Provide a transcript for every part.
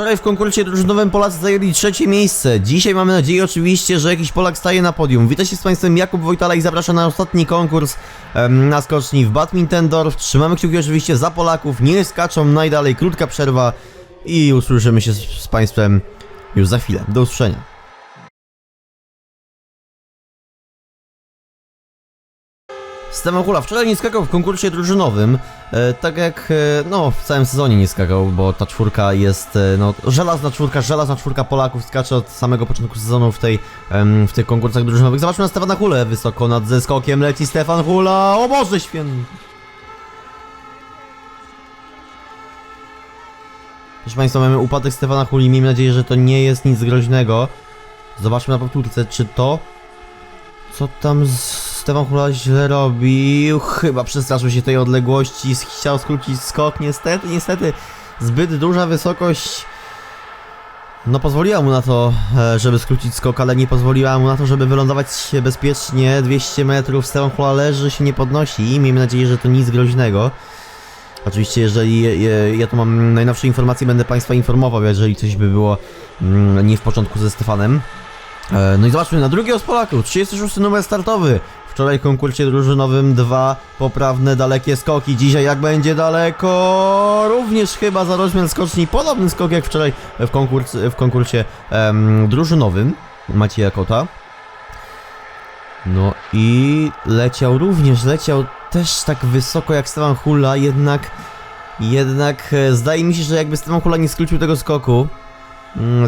Wczoraj w konkursie drużynowym Polacy zajęli trzecie miejsce. Dzisiaj mamy nadzieję oczywiście, że jakiś Polak staje na podium. Witam się z Państwem Jakub Wojtala i zapraszam na ostatni konkurs em, na skoczni w Badmintendorf. Trzymamy kciuki oczywiście za Polaków, nie skaczą najdalej, krótka przerwa i usłyszymy się z, z Państwem już za chwilę. Do usłyszenia. Stefan Hula wczoraj nie skakał w konkursie drużynowym, e, tak jak e, no w całym sezonie nie skakał, bo ta czwórka jest e, no żelazna czwórka, żelazna czwórka Polaków skacze od samego początku sezonu w tej em, w tych konkursach drużynowych. Zobaczmy na Stefana Hulę, wysoko nad zeskokiem leci Stefan Hula, o Boże święty! Proszę Państwa, mamy upadek Stefana Huli, miejmy nadzieję, że to nie jest nic groźnego. Zobaczmy na powtórce, czy to co tam z- Stefan Hula źle robił? Chyba przestraszył się tej odległości, chciał skrócić skok. Niestety, niestety, zbyt duża wysokość. No pozwoliła mu na to, e, żeby skrócić skok, ale nie pozwoliła mu na to, żeby wylądować bezpiecznie. 200 metrów, Stefan Hula leży, się nie podnosi. Miejmy nadzieję, że to nic groźnego. Oczywiście, jeżeli ja tu mam najnowsze informacje, będę Państwa informował, jeżeli coś by było mm, nie w porządku ze Stefanem. E, No i zobaczmy na drugiego z Polaków, 36 numer startowy. Wczoraj w konkursie drużynowym dwa poprawne dalekie skoki. Dzisiaj jak będzie daleko, również chyba za rozmiar skoczni. Podobny skok jak wczoraj w, konkurs, w konkursie em, drużynowym Macieja Kota. No i leciał również, leciał też tak wysoko jak Stefan Hula, jednak jednak e, zdaje mi się, że jakby Stefan Hula nie skrócił tego skoku,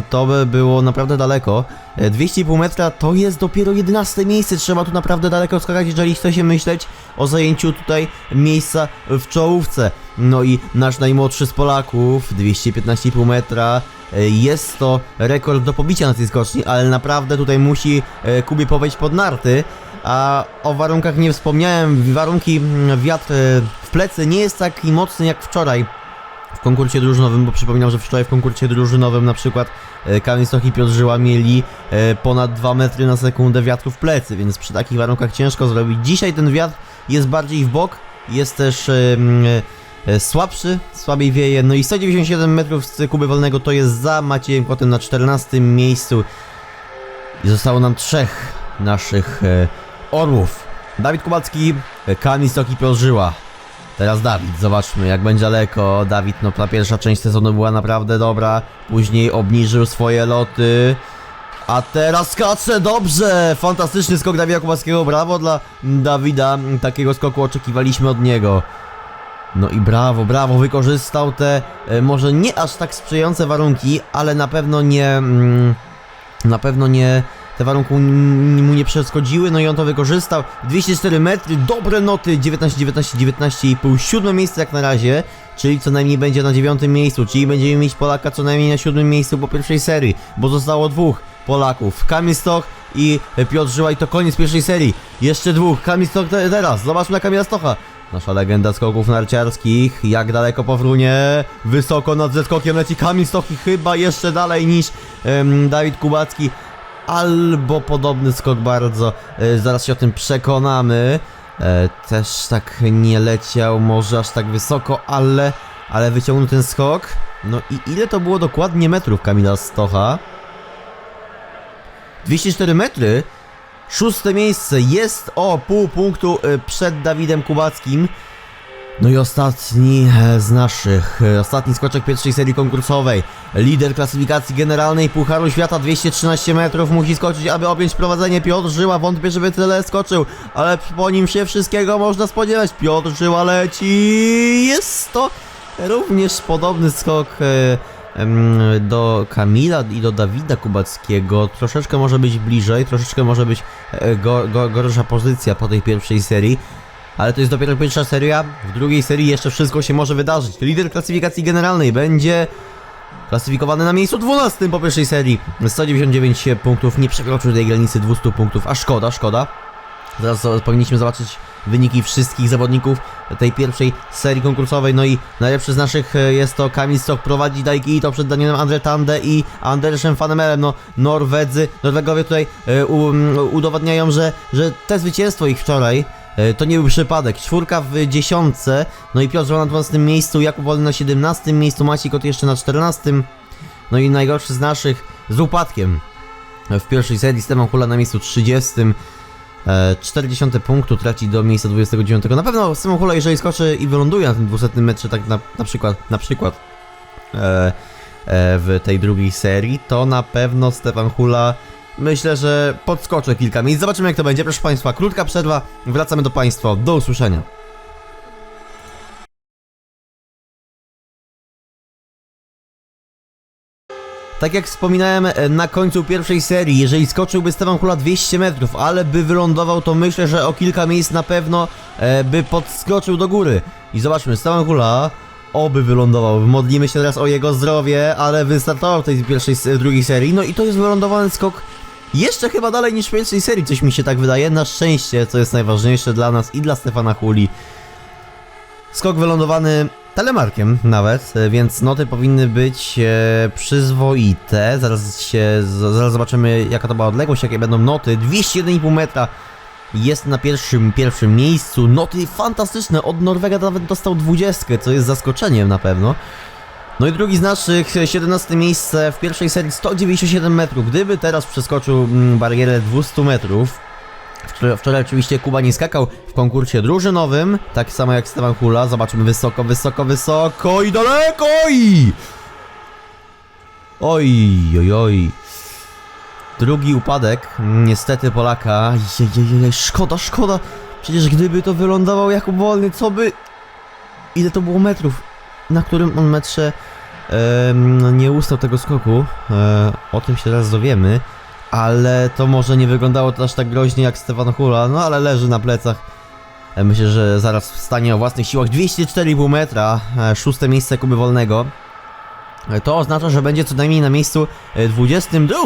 To by było naprawdę daleko. E, 200,5 metra to jest dopiero 11 miejsce. Trzeba tu naprawdę daleko skakać, jeżeli chce się myśleć o zajęciu tutaj miejsca w czołówce. No i nasz najmłodszy z Polaków, 215,5 metra. e, Jest to rekord do pobicia na tej skoczni, ale naprawdę tutaj musi e, Kubie powejść pod narty. A o warunkach nie wspomniałem. Warunki, mm, wiatr e, w plecy nie jest taki mocny jak wczoraj w konkursie drużynowym, bo przypominam, że wczoraj w konkursie drużynowym na przykład e, Kamil Stoch i Piotr Żyła mieli e, ponad 2 metry na sekundę wiatru w plecy, więc przy takich warunkach ciężko zrobić. Dzisiaj ten wiatr jest bardziej w bok, jest też e, słabszy, słabiej wieje, no i 197 metrów z Kuby Wolnego to jest za Maciejem Kotem na 14 miejscu i zostało nam trzech naszych orłów. Dawid Kubacki, Kamil Stoch i Piotr Żyła. Teraz Dawid, zobaczmy jak będzie daleko. Dawid, no ta pierwsza część sezonu była naprawdę dobra, później obniżył swoje loty. A teraz skacze dobrze! Fantastyczny skok Dawida Kubackiego, brawo dla Dawida, takiego skoku oczekiwaliśmy od niego. No i brawo, brawo, wykorzystał te e, może nie aż tak sprzyjające warunki, ale na pewno nie, mm, na pewno nie, te warunki mu nie przeszkodziły, no i on to wykorzystał. 204 metry, dobre noty, 19, 19, 19,5, siódme miejsce jak na razie, czyli co najmniej będzie na dziewiątym miejscu, czyli będziemy mieć Polaka co najmniej na siódmym miejscu po pierwszej serii, bo zostało dwóch Polaków, Kamil Stoch i Piotr Żyła i to koniec pierwszej serii. Jeszcze dwóch, Kamil Stoch te- teraz, zobaczmy na Kamila Stocha. Nasza legenda skoków narciarskich, jak daleko powrónie, wysoko nad zeskokiem leci Kamil Stoch i chyba jeszcze dalej niż em, Dawid Kubacki, albo podobny skok bardzo, e, zaraz się o tym przekonamy. E, też tak nie leciał może aż tak wysoko, ale, ale wyciągnął ten skok. No i ile to było dokładnie metrów Kamila Stocha? 204 metry. Szóste miejsce jest o pół punktu e, przed Dawidem Kubackim. No i ostatni e, z naszych, e, ostatni skoczek pierwszej serii konkursowej. Lider klasyfikacji generalnej Pucharu Świata 213 metrów musi skoczyć, aby objąć prowadzenie. Piotr Żyła, wątpię, żeby tyle skoczył, ale po nim się wszystkiego można spodziewać. Piotr Żyła leci, jest to również podobny skok e, do Kamila i do Dawida Kubackiego. Troszeczkę może być bliżej, troszeczkę może być go, go, gorsza pozycja po tej pierwszej serii. Ale to jest dopiero pierwsza seria. W drugiej serii jeszcze wszystko się może wydarzyć. Lider klasyfikacji generalnej będzie klasyfikowany na miejscu 12 po pierwszej serii. 199 punktów, nie przekroczył tej granicy 200 punktów, a szkoda, szkoda. Zaraz powinniśmy zobaczyć wyniki wszystkich zawodników tej pierwszej serii konkursowej. No i najlepszy z naszych e, jest to Kamil Stok, prowadzi Daiki i to przed Danielem Andre Tande i Andersem Fanemelem. No Norwedzy, Norwegowie tutaj e, u, m, udowadniają, że, że te zwycięstwo ich wczoraj To nie był przypadek. Czwórka w dziesiątce, no i Piotr na 12 miejscu, Jakub Wolny na 17 miejscu, Maciej Kot jeszcze na 14. No i najgorszy z naszych z upadkiem. W pierwszej serii Stefan Hula na miejscu 30. E, 40 punktu traci do miejsca 29. Na pewno Stefan Hula, jeżeli skoczy i wyląduje na tym 200 metrze, tak na, na przykład, na przykład e, e, w tej drugiej serii, to na pewno Stefan Hula myślę, że podskoczę kilka miejsc. Zobaczymy jak to będzie. Proszę Państwa, krótka przerwa, wracamy do Państwa. Do usłyszenia. Tak jak wspominałem e, na końcu pierwszej serii, jeżeli skoczyłby Stefan Hula 200 metrów, ale by wylądował, to myślę, że o kilka miejsc na pewno e, by podskoczył do góry. I zobaczmy, Stefan Hula oby wylądował. Modlimy się teraz o jego zdrowie, ale wystartował w tej pierwszej, drugiej serii. No i to jest wylądowany skok jeszcze chyba dalej niż w pierwszej serii, coś mi się tak wydaje. Na szczęście, co jest najważniejsze dla nas i dla Stefana Huli. Skok wylądowany telemarkiem nawet, e, więc noty powinny być e, przyzwoite. Zaraz się, zaraz zobaczymy jaka to była odległość, jakie będą noty. 201,5 metra jest na pierwszym, pierwszym miejscu. Noty fantastyczne, od Norwega nawet dostał 20, co jest zaskoczeniem na pewno. No i drugi z naszych, e, 17 miejsce w pierwszej serii 197 metrów. Gdyby teraz przeskoczył mm, barierę 200 metrów, Wczoraj, oczywiście Kuba nie skakał w konkursie drużynowym, tak samo jak Stefan Hula. Zobaczymy wysoko, wysoko, wysoko i daleko i... Oj, oj, oj. Drugi upadek, niestety Polaka. Jejejej, szkoda, szkoda. Przecież gdyby to wylądował Jakub Wolny, co by... Ile to było metrów? Na którym on metrze nie ustał tego skoku. E, o tym się teraz dowiemy ale to może nie wyglądało to aż tak groźnie jak Stefan Hula, no ale leży na plecach. E, Myślę, że zaraz wstanie o własnych siłach 204,5 metra, e, szóste miejsce Kuby Wolnego. To oznacza, że będzie co najmniej na miejscu e, 22,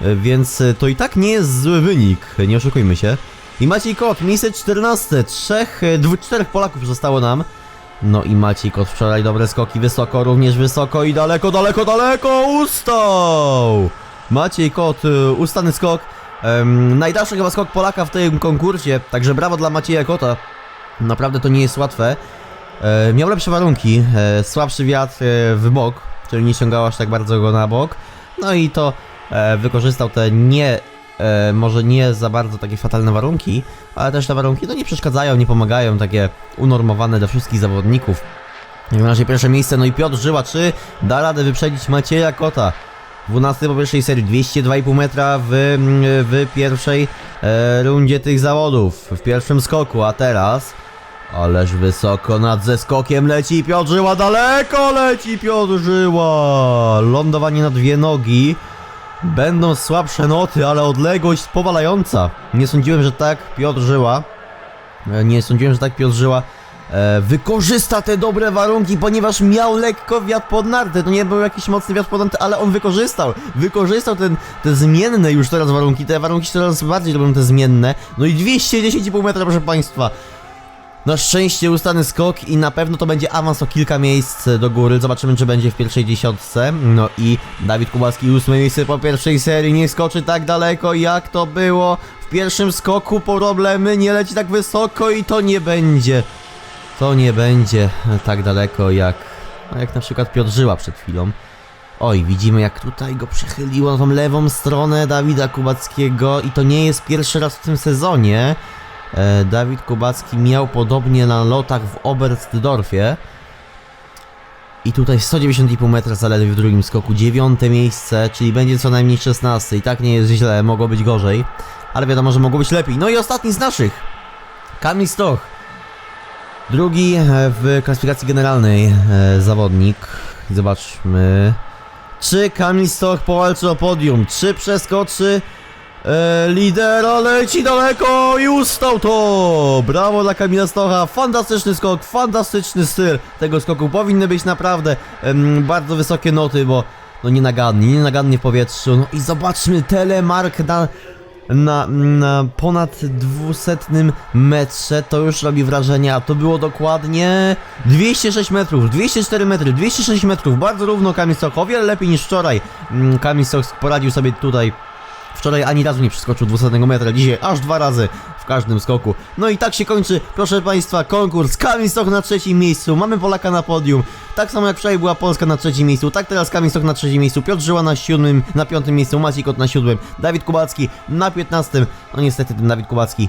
e, więc to i tak nie jest zły wynik, nie oszukujmy się. I Maciej Kot, miejsce 14, trzech, dwu, czterech Polaków zostało nam. No i Maciej Kot wczoraj dobre skoki, wysoko, również wysoko i daleko, daleko, daleko ustał! Maciej Kot, y, ustany skok. Em, najdalszy chyba skok Polaka w tym konkursie, także brawo dla Macieja Kota. Naprawdę to nie jest łatwe. E, miał lepsze warunki, e, słabszy wiatr e, w bok, czyli nie ciągał aż tak bardzo go na bok. No i to e, wykorzystał te nie, e, może nie za bardzo takie fatalne warunki, ale też te warunki no nie przeszkadzają, nie pomagają, takie unormowane dla wszystkich zawodników. W razie pierwsze miejsce, no i Piotr Żyła, czy da radę wyprzedzić Macieja Kota? 12 po pierwszej serii, 202,5 metra w, w pierwszej e, rundzie tych zawodów, w pierwszym skoku, a teraz... Ależ wysoko nad zeskokiem leci Piotr Żyła, daleko leci Piotr Żyła! Lądowanie na dwie nogi. Będą słabsze noty, ale odległość powalająca. Nie sądziłem, że tak Piotr Żyła, e, nie sądziłem, że tak Piotr Żyła e, wykorzysta te dobre warunki, ponieważ miał lekko wiatr pod narty. To nie był jakiś mocny wiatr pod narty, ale on wykorzystał. Wykorzystał ten, te zmienne już teraz warunki. Te warunki coraz bardziej robią te zmienne. No i 210,5 metra, proszę Państwa. Na szczęście ustany skok i na pewno to będzie awans o kilka miejsc do góry. Zobaczymy, czy będzie w pierwszej dziesiątce. No i Dawid Kubacki ósme miejsce po pierwszej serii. Nie skoczy tak daleko, jak to było w pierwszym skoku. Problemy, nie leci tak wysoko i to nie będzie. To nie będzie tak daleko jak, no jak na przykład Piotr Żyła przed chwilą. Oj, widzimy jak tutaj go przechyliło na tą lewą stronę Dawida Kubackiego i to nie jest pierwszy raz w tym sezonie. E, Dawid Kubacki miał podobnie na lotach w Oberstdorfie. I tutaj 190,5 metra zaledwie w drugim skoku, dziewiąte miejsce, czyli będzie co najmniej 16. I tak nie jest źle, mogło być gorzej. Ale wiadomo, że mogło być lepiej. No i ostatni z naszych. Kamil Stoch. Drugi e, w klasyfikacji generalnej e, zawodnik. Zobaczmy. Czy Kamil Stoch powalczy o podium? Czy przeskoczy e, lidera? Leci daleko i ustał to! Brawo dla Kamila Stocha. Fantastyczny skok, fantastyczny styl tego skoku. Powinny być naprawdę em, bardzo wysokie noty, bo no nienagannie, nienagannie w powietrzu. No i zobaczmy telemark na na, na ponad 200 metrze, to już robi wrażenie, a to było dokładnie 206 metrów, 204 metry, 206 metrów, bardzo równo Kamil Stoch, o wiele lepiej niż wczoraj. Mm, Kamil Stoch poradził sobie tutaj, wczoraj ani razu nie przeskoczył 200 metra, dzisiaj aż dwa razy w każdym skoku. No i tak się kończy, proszę Państwa, konkurs. Kamil Stok na trzecim miejscu, mamy Polaka na podium. Tak samo jak wczoraj była Polska na trzecim miejscu, tak teraz Kamil Stok na trzecim miejscu, Piotr Żyła na siódmym, na piątym miejscu, Maciej Kot na siódmym, Dawid Kubacki na piętnastym. No niestety ten Dawid Kubacki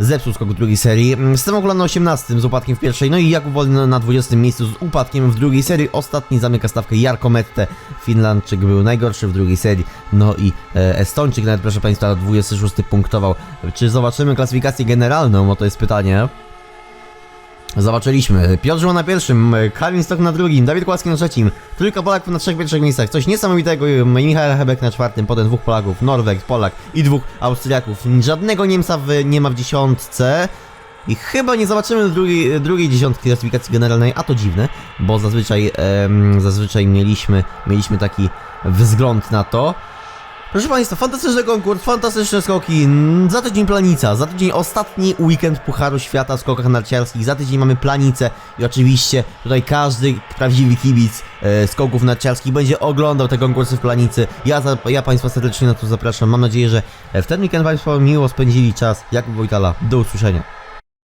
zepsuł skok drugiej serii. Mm, Stefan Kula na 18 z upadkiem w pierwszej, no i Jakub Wolny na 20 miejscu z upadkiem w drugiej serii. Ostatni zamyka stawkę Jarko Mette. Finlandczyk był najgorszy w drugiej serii, no i e, Estończyk nawet proszę Państwa 26 punktował. Czy zobaczymy klasyfikację generalną? No to jest pytanie. Zobaczyliśmy. Piotr Żyła na pierwszym, Kamil Stok na drugim, Dawid Kłacki na trzecim, trójka Polaków na trzech pierwszych miejscach. Coś niesamowitego. Michał Hebek na czwartym, potem dwóch Polaków, Norweg, Polak i dwóch Austriaków. Żadnego Niemca w, nie ma w dziesiątce. I chyba nie zobaczymy drugiej, drugiej dziesiątki klasyfikacji generalnej, a to dziwne, bo zazwyczaj, em, zazwyczaj mieliśmy, mieliśmy taki wzgląd na to. Proszę Państwa, fantastyczny konkurs, fantastyczne skoki. Za tydzień planica, za tydzień ostatni weekend Pucharu Świata w skokach narciarskich. Za tydzień mamy planicę i oczywiście tutaj każdy prawdziwy kibic e, skoków narciarskich będzie oglądał te konkursy w planicy. Ja, za, ja Państwa serdecznie na to zapraszam. Mam nadzieję, że w ten weekend Państwo miło spędzili czas. Jakub Wojtala, do usłyszenia.